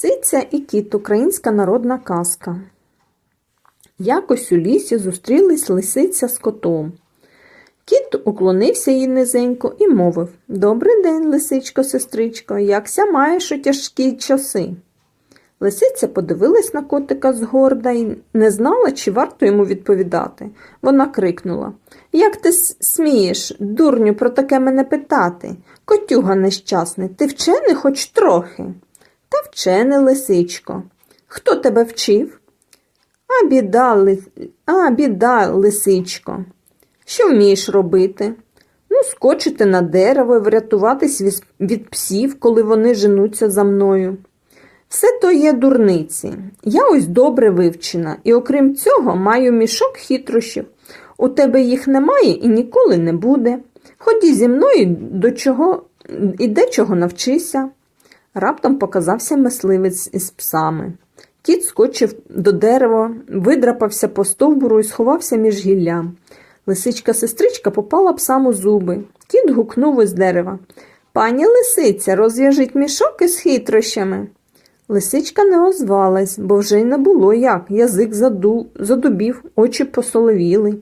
Циця і кіт українська народна казка. Якось у лісі зустрілись лисиця з котом. Кіт уклонився їй низенько і мовив Добрий день, лисичко, сестричко, якся маєш у тяжкі часи. Лисиця подивилась на котика згорда і не знала, чи варто йому відповідати. Вона крикнула Як ти смієш, дурню, про таке мене питати? Котюга нещасний, ти вчений хоч трохи. Та вчений, лисичко. Хто тебе вчив? А біда, ли... а, біда, лисичко. Що вмієш робити? Ну, скочити на дерево і врятуватись від, псів, коли вони женуться за мною. Все то є дурниці. Я ось добре вивчена, і окрім цього маю мішок хитрощів. У тебе їх немає і ніколи не буде. Ході зі мною до чого і дечого навчися. Раптом показався мисливець із псами. Кіт скочив до дерева, видрапався по стовбуру і сховався між гіллям. Лисичка-сестричка попала псам у зуби. Кіт гукнув із дерева. Пані лисиця, розв'яжіть мішок із хитрощами. Лисичка не озвалась, бо вже й не було як. Язик задубів, очі посоловіли.